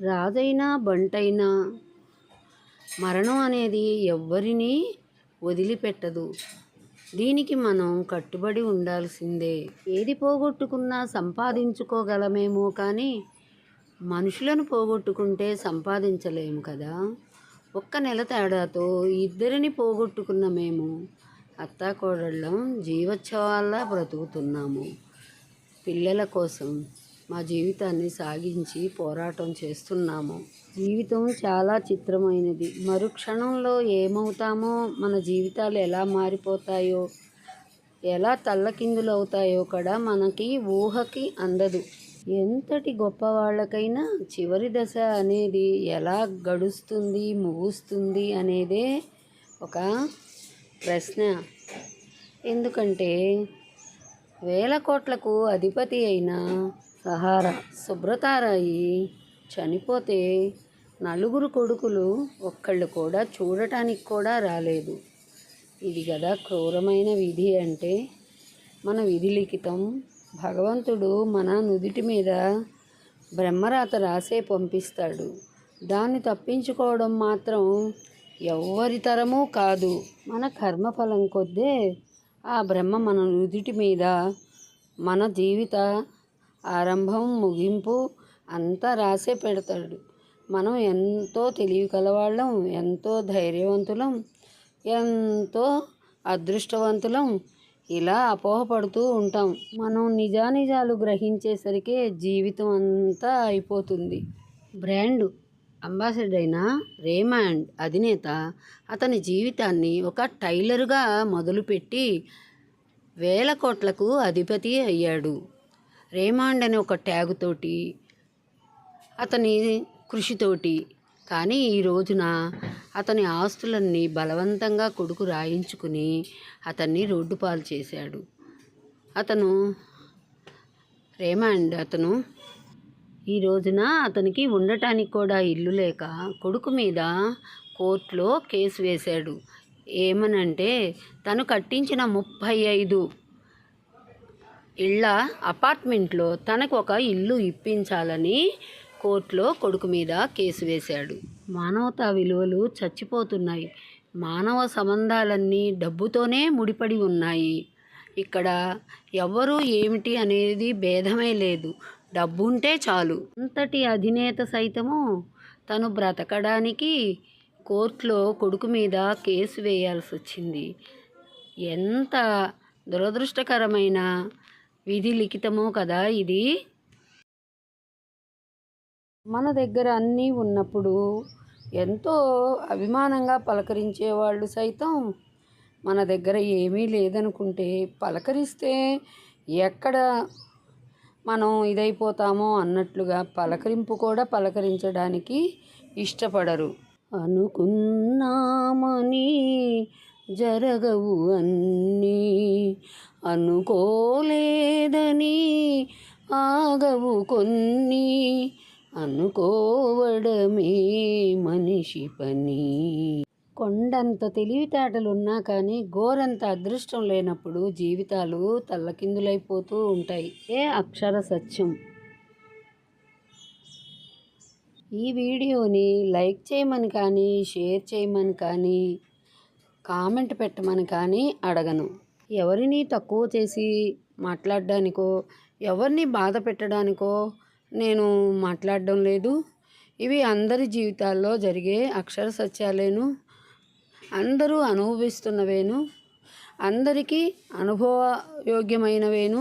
రాజైనా బంటైనా మరణం అనేది ఎవ్వరినీ వదిలిపెట్టదు. దీనికి మనం కట్టుబడి ఉండాల్సిందే. ఏది పోగొట్టుకున్నా సంపాదించుకోగలమేమో కానీ మనుషులను పోగొట్టుకుంటే సంపాదించలేము కదా. ఒక్క నెల తేడాతో ఇద్దరిని పోగొట్టుకున్న మేము అత్తాకోడళ్ళం జీవోత్సవాల్లా బ్రతుకుతున్నాము. పిల్లల కోసం మా జీవితాన్ని సాగించి పోరాటం చేస్తున్నాము. జీవితం చాలా చిత్రమైనది. మరుక్షణంలో ఏమవుతామో మన జీవితాలు ఎలా మారిపోతాయో ఎలా తల్లకిందులు అవుతాయో కూడా మనకి ఊహకి అందదు. ఎంతటి గొప్పవాళ్ళకైనా చివరి దశ అనేది ఎలా గడుస్తుంది ముగుస్తుంది అనేదే ఒక ప్రశ్న. ఎందుకంటే వేల కోట్లకు అధిపతి అయిన సహారా. శుభ్రతారాయి చనిపోతే నలుగురు కొడుకులు ఒక్కళ్ళు కూడా చూడటానికి కూడా రాలేదు. ఇది కదా క్రూరమైన విధి అంటే మన విధి లిఖితం. భగవంతుడు మన నుదిటి మీద బ్రహ్మరాత రాసే పంపిస్తాడు. దాన్ని తప్పించుకోవడం మాత్రం ఎవ్వరి తరమూ కాదు. మన కర్మఫలం కొద్దే ఆ బ్రహ్మ మన నుదిటి మీద మన జీవిత ఆరంభం ముగింపు అంతా రాసే పెడతాడు. మనం ఎంతో తెలివి కలవాళ్ళం ఎంతో ధైర్యవంతులం ఎంతో అదృష్టవంతులం. ఇలా అపోహపడుతూ ఉంటాం. మనం నిజానిజాలు గ్రహించేసరికి జీవితం అంతా అయిపోతుంది. బ్రాండ్ అంబాసిడర్ అయిన రేమాండ్ అధినేత అతని జీవితాన్ని ఒక టైలర్గా మొదలుపెట్టి వేల కోట్లకు అధిపతి అయ్యాడు. రేమాండ్ అనే ఒక ట్యాగుతోటి అతని కృషితోటి కానీ ఈ రోజున అతని ఆస్తులన్నీ బలవంతంగా కొడుకు రాయించుకుని అతన్ని రోడ్డు పాలు చేశాడు. అతను రేమాండ్ అతను. ఈ రోజున అతనికి ఉండటానికి కూడా ఇల్లు లేక కొడుకు మీద కోర్టులో కేసు వేశాడు. ఏమనంటే తను కట్టించిన ముప్పై ఐదు ఇళ్ళ అపార్ట్మెంట్లో తనకు ఒక ఇల్లు ఇప్పించాలని కోర్టులో కొడుకు మీద కేసు వేశాడు. మానవతా విలువలు చచ్చిపోతున్నాయి. మానవ సంబంధాలన్నీ డబ్బుతోనే ముడిపడి ఉన్నాయి. ఇక్కడ ఎవరు ఏమిటి అనేది భేదమే లేదు. డబ్బు ఉంటే చాలు. అంతటి అధినేత సైతము తను బ్రతకడానికి కోర్టులో కొడుకు మీద కేసు వేయాల్సి వచ్చింది ఎంత దురదృష్టకరమైన విధి లిఖితమో కదా ఇది? మన దగ్గర అన్నీ ఉన్నప్పుడు ఎంతో అభిమానంగా పలకరించే వాళ్ళు సైతం మన దగ్గర ఏమీ లేదనుకుంటే పలకరిస్తే ఎక్కడ మనం ఇదైపోతామో అన్నట్లుగా పలకరింపు కూడా పలకరించడానికి ఇష్టపడరు. అనుకున్నామని జరగవు అన్నీ. అనుకోలేదని ఆగవు కొన్ని. అనుకోవడమే మనిషి పని. కొండంత తెలివితేటలు ఉన్నా కానీ గోరంత అదృష్టం లేనప్పుడు జీవితాలు తల్లకిందులైపోతూ ఉంటాయి. ఏ అక్షర సత్యం? ఈ వీడియోని లైక్ చేయమని కానీ షేర్ చేయమని కానీ కామెంట్ పెట్టమని కానీ అడగను. ఎవరిని తక్కువ చేసి మాట్లాడడానికో ఎవరిని బాధ పెట్టడానికో నేను మాట్లాడడం లేదు. ఇవి అందరి జీవితాల్లో జరిగే అక్షర సత్యాలేను. అందరూ అనుభవిస్తున్నవేను. అందరికీ అనుభవయోగ్యమైనవేను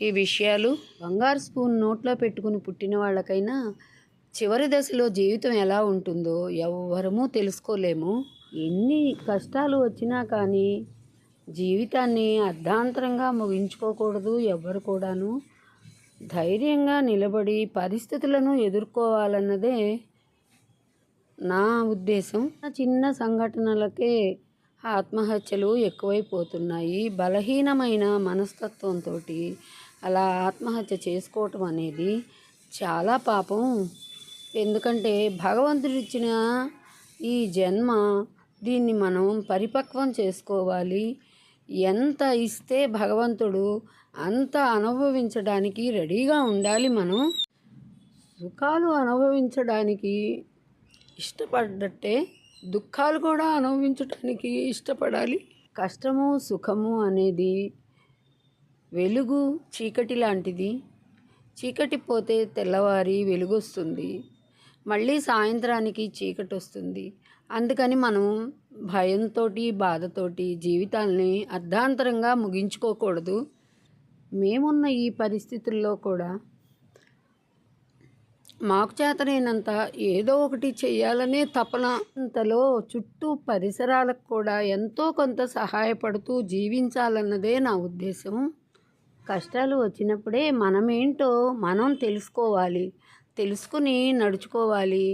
ఈ విషయాలు. బంగారు స్పూన్ నోట్లో పెట్టుకుని పుట్టిన వాళ్ళకైనా చివరి దశలో జీవితం ఎలా ఉంటుందో ఎవ్వరము తెలుసుకోలేము. ఎన్ని కష్టాలు వచ్చినా కానీ జీవితాన్ని అర్ధాంతరంగా ముగించుకోకూడదు ఎవ్వరు కూడాను. ధైర్యంగా నిలబడి పరిస్థితులను ఎదుర్కోవాలన్నదే నా ఉద్దేశం. చిన్న సంఘటనలకే ఆత్మహత్యలు ఎక్కువైపోతున్నాయి. బలహీనమైన మనస్తత్వంతో అలా ఆత్మహత్య చేసుకోవటం అనేది చాలా పాపం. ఎందుకంటే భగవంతుడిచ్చిన ఈ జన్మ దీన్ని మనం పరిపక్వం చేసుకోవాలి. ఎంత ఇస్తే భగవంతుడు అంత అనుభవించడానికి రెడీగా ఉండాలి మనం. సుఖాలు అనుభవించడానికి ఇష్టపడ్డట్టే దుఃఖాలు కూడా అనుభవించడానికి ఇష్టపడాలి. కష్టము సుఖము అనేది వెలుగు చీకటి లాంటిది. చీకటి పోతే తెల్లవారి వెలుగొస్తుంది. మళ్ళీ సాయంత్రానికి చీకటి వస్తుంది అందుకని మనం భయంతో బాధతోటి జీవితాల్ని అర్ధాంతరంగా ముగించుకోకూడదు. మేమున్న ఈ పరిస్థితుల్లో కూడా మాకు చేతనైనంత ఏదో ఒకటి చేయాలనే తపన అంతలో చుట్టూ పరిసరాలకు కూడా ఎంతో కొంత సహాయపడుతూ జీవించాలన్నదే నా ఉద్దేశం. కష్టాలు వచ్చినప్పుడే మనమేంటో మనం తెలుసుకోవాలి తెలుసుకుని నడుచుకోవాలి.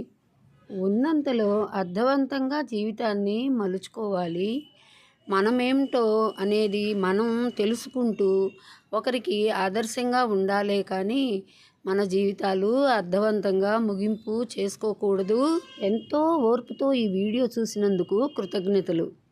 ఉన్నంతలో అర్థవంతంగా జీవితాన్ని మలుచుకోవాలి. మనమేమిటో అనేది మనం తెలుసుకుంటూ ఒకరికి ఆదర్శంగా ఉండాలే కానీ మన జీవితాలు అర్థవంతంగా ముగింపు చేసుకోకూడదు. ఎంతో ఓర్పుతో ఈ వీడియో చూసినందుకు కృతజ్ఞతలు.